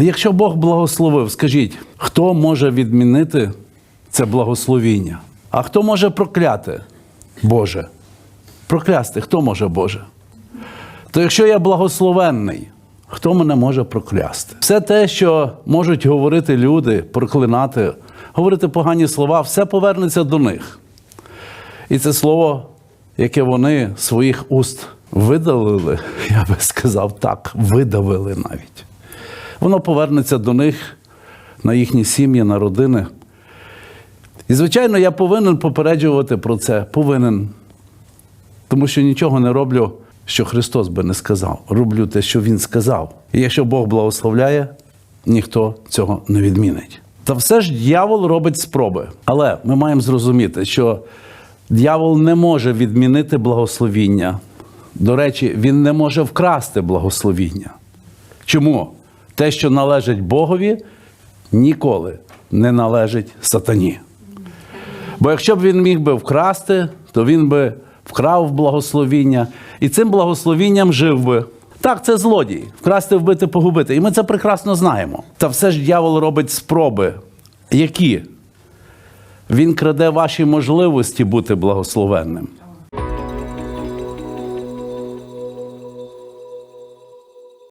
Якщо Бог благословив, скажіть, хто може відмінити це благословіння? А хто може прокляти? Боже. Проклясти, хто може Боже? То якщо я благословенний, хто мене може проклясти? Все те, що можуть говорити люди, проклинати, говорити погані слова, все повернеться до них. І це слово, яке вони своїх уст видалили, я би сказав так, видавили навіть. Воно повернеться до них на їхні сім'ї, на родини. І, звичайно, я повинен попереджувати про це. Повинен. Тому що нічого не роблю, що Христос би не сказав. Роблю те, що Він сказав. І якщо Бог благословляє, ніхто цього не відмінить. Та все ж дьявол робить спроби. Але ми маємо зрозуміти, що дьявол не може відмінити благословіння. До речі, він не може вкрасти благословіння. Чому? Те, що належить Богові, ніколи не належить сатані. Бо якщо б він міг би вкрасти, то він би вкрав благословіння і цим благословінням жив би. Так, це злодій, вкрасти, вбити, погубити. І ми це прекрасно знаємо. Та все ж дьявол робить спроби. Які? Він краде ваші можливості бути благословенним.